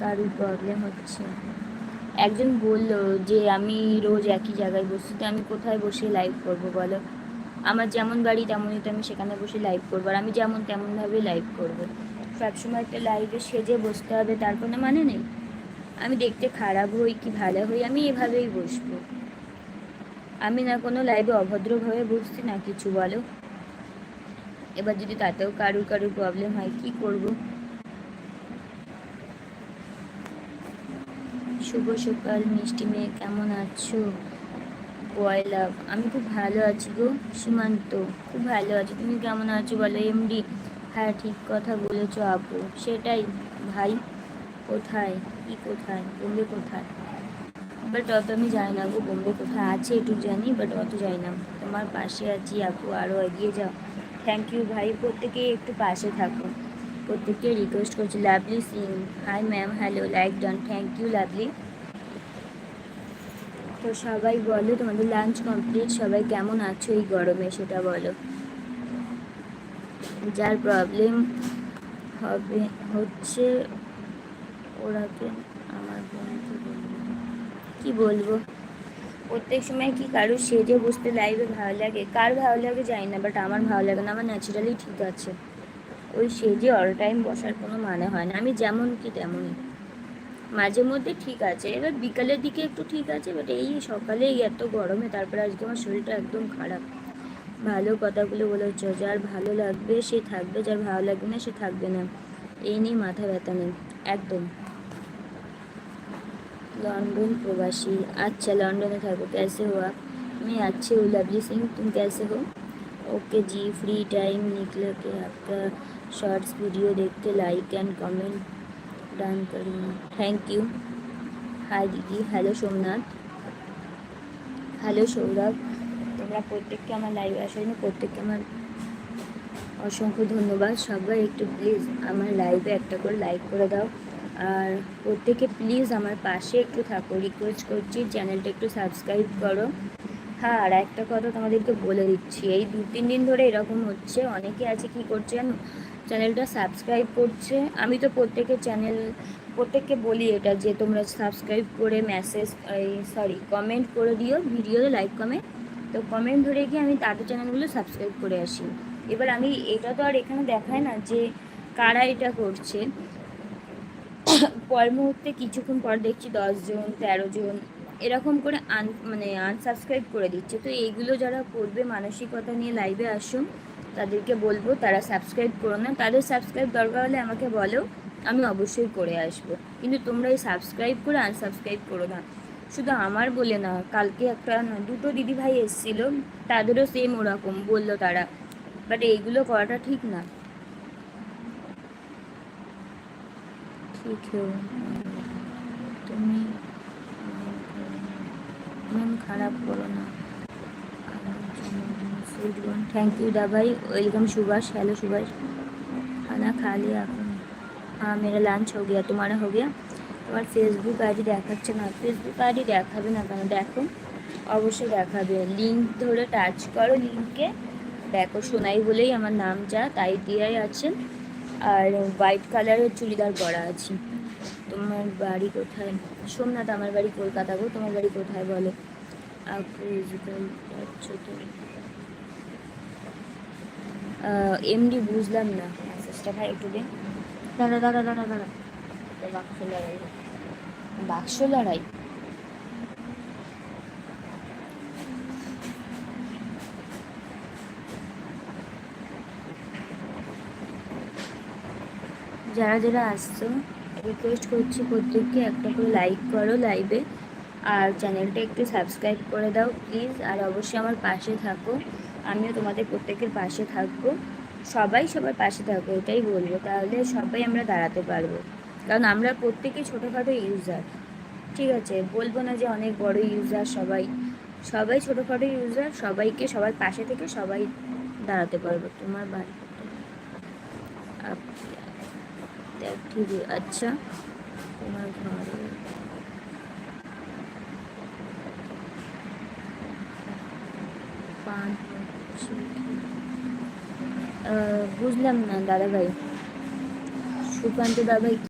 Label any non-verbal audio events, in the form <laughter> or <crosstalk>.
কারুর প্রবলেম হচ্ছে। একজন বলল যে আমি রোজ একই জায়গায় বসছি, তো আমি কোথায় বসে লাইভ করব বলো? আমার যেমন বাড়ি তেমনই তো আমি সেখানে বসে লাইভ করব, আর আমি যেমন তেমনভাবেই লাইভ করব। সবসময় একটা লাইভে সেজে বসতে হবে, তার কোনো মানে নেই। আমি দেখতে খারাপ হই কি ভালো হই, আমি এভাবেই বসবো। আমি না কোনো লাইভে অভদ্রভাবে বসছি না কিছু বলো? এবার যদি তাতেও কারুর কারুর প্রবলেম হয়, কি করব? শুভ সকাল, মিষ্টি মেয়ে, কেমন আছো? পয়লা আমি খুব ভালো আছি গো, সীমান্ত। খুব ভালো আছি। তুমি কেমন আছো বলো? এমডি হ্যাঁ ঠিক কথা বলেছ আপু। সেটাই, ভাই, কোথায়? কি কোথায়? বোম্বে কোথায়? বাট অত আমি জানি না গো, বোম্বে কোথায় আছে একটু জানি বাট অত জানি না। তোমার পাশে আছি আপু আরও এগিয়ে যাও। থ্যাংক ইউ ভাই প্রত্যেকে একটু পাশে থাকো। প্রত্যেককে রিকোয়েস্ট করছি Lovely Singh hi ma'am hello like done thank you Lovely তো সবাই বলো, তোমাদের লাঞ্চ কমপ্লিট সবাই কেমন আছো এই গরমে, সেটা বলো। যার প্রবলেম হবে, হচ্ছে ওরাকে আমার বলব কি বলব? প্রত্যেক সময় কি কারও সেজে বসতে লাইভে ভালো লাগে? কার ভালো লাগে জানি না বাট আমার ভালো লাগে না, আমার ন্যাচারালি ঠিক আছে। ওই সেজে অল টাইম বসার কোনো মানে হয় না। আমি যেমন কি তেমনই। মাঝে মধ্যে ঠিক আছে। এবার বিকালের দিকে একটু ঠিক আছে বাট এই সকালে এত গরমে, তারপরে আজকে আমার শরীরটা একদম খারাপ। ভালো কথাগুলো বলে হচ্ছে যার ভালো লাগবে সে থাকবে, যার ভালো লাগবে না সে থাকবে না। এই নিয়ে মাথা ব্যথা নেই, একদম। লন্ডন প্রবাসী। আচ্ছা লন্ডনে থাকো। ক্যাসে হো আমি আচ্ছি ও লাভলি সিং। তুমি ক্যাসে হো ओके जी फ्री टाइम निकल के आपका शॉर्ट्स वीडियो देख के लाइक एंड कमेंट डन करूँगा थैंक यू হাই দিদি হ্যালো সোমনাথ হ্যালো সৌরভ তোমরা প্রত্যেককে আমার লাইভে আসার জন্য প্রত্যেককে আমার অসংখ্য ধন্যবাদ সবাই একটু প্লিজ আমার লাইভে একটা করে লাইক করে দাও আর প্রত্যেকে প্লিজ আমার পাশে একটু থাকো রিকোয়েস্ট করছি চ্যানেলটা একটু সাবস্ক্রাইব করো হ্যাঁ আর একটা কথা তোমাদেরকে বলে দিচ্ছি, এই দু তিন দিন ধরে এরকম হচ্ছে, অনেকে আছে কি করছে জানো, চ্যানেলটা সাবস্ক্রাইব করছে, আমি তো প্রত্যেকের চ্যানেল, প্রত্যেককে বলি এটা যে তোমরা সাবস্ক্রাইব করে মেসেজ এই সরি কমেন্ট করে দিও ভিডিওতে লাইক কমেন্ট তো কমেন্ট ধরে গিয়ে আমি তাদের চ্যানেলগুলো সাবস্ক্রাইব করে আসি। এবার আমি এটা তো আর এখানে দেখায় না যে কারা এটা করছে। <coughs> পর মুহূর্তে কিছুক্ষণ পর দেখছি দশজন তেরো জন এরকম করে আন মানে আনসাবস্ক্রাইব করে দিচ্ছে। তো এইগুলো যারা করবে মানসিকতা নিয়ে লাইভে আসুন, তাদেরকে বলব, তারা সাবস্ক্রাইব করো না। তাদের সাবস্ক্রাইব দরকার হলে আমাকে বলো, আমি অবশ্যই করে আসব। কিন্তু তোমরা এই সাবস্ক্রাইব করে আনসাবস্ক্রাইব করো না। শুধু আমার বলে না, কালকে একটা দুটো দিদি ভাই এসেছিল, তাদেরও সেম ওরকম বলল তারা। বাট এইগুলো করাটা ঠিক না। ঠিক তুমি মন খারাপ করো না। থ্যাংক ইউ দাভাই ওয়েলকাম সুভাষ। হ্যালো সুভাষ। খানা खा लिया এখন। হ্যাঁ মেয়েরা লাঞ্চ হো গিয়া। তোমার হো গিয়া? তোমার ফেসবুক আইডি দেখাচ্ছে না। ফেসবুক আইডি দেখাবে না কেন? দেখো। অবশ্যই দেখাবে। লিঙ্ক ধরে টাচ করো লিঙ্কে দেখো, সোনাই বলেই আমার নাম যা, তাই দিয়াই আছে। আর হোয়াইট কালারের চুড়িদার পরা আছি। তোমার বাড়ি কোথায়? সোমনাথ, আমার বাড়ি কলকাতা গো। তোমার বাড়ি কোথায় বলো? আচ্ছা এমডি বুঝলাম না। মেসেজটা ভাই একটু দিন। দাঁড়া দাঁড়া দাঁড়া দাঁড়া বাক্স লড়াই। বাক্স লড়াই? যারা যারা আসছো রিকোয়েস্ট করছি প্রত্যেককে একটা করে লাইক করো লাইভে আর চ্যানেলটা একটু সাবস্ক্রাইব করে দাও, প্লিজ। আর অবশ্যই আমার পাশে থাকো। আমিও তোমাদের প্রত্যেকের পাশে থাকব। সবাই সবার পাশে থাকব এটাই বলব। তাহলে সবাই আমরা দাঁড়াতে পারব। কারণ আমরা প্রত্যেকেই ছোটোখাটো ইউজার ঠিক আছে? বলব না যে অনেক বড় ইউজার সবাই। সবাই ছোটোখাটো ইউজার সবাইকে সবার পাশে থেকে সবাই দাঁড়াতে পারব। তোমার বাড়ি ঠিক আচ্ছা তোমার ঘরে পান বুঝলাম না দাদা ভাই সুকান্ত দাদা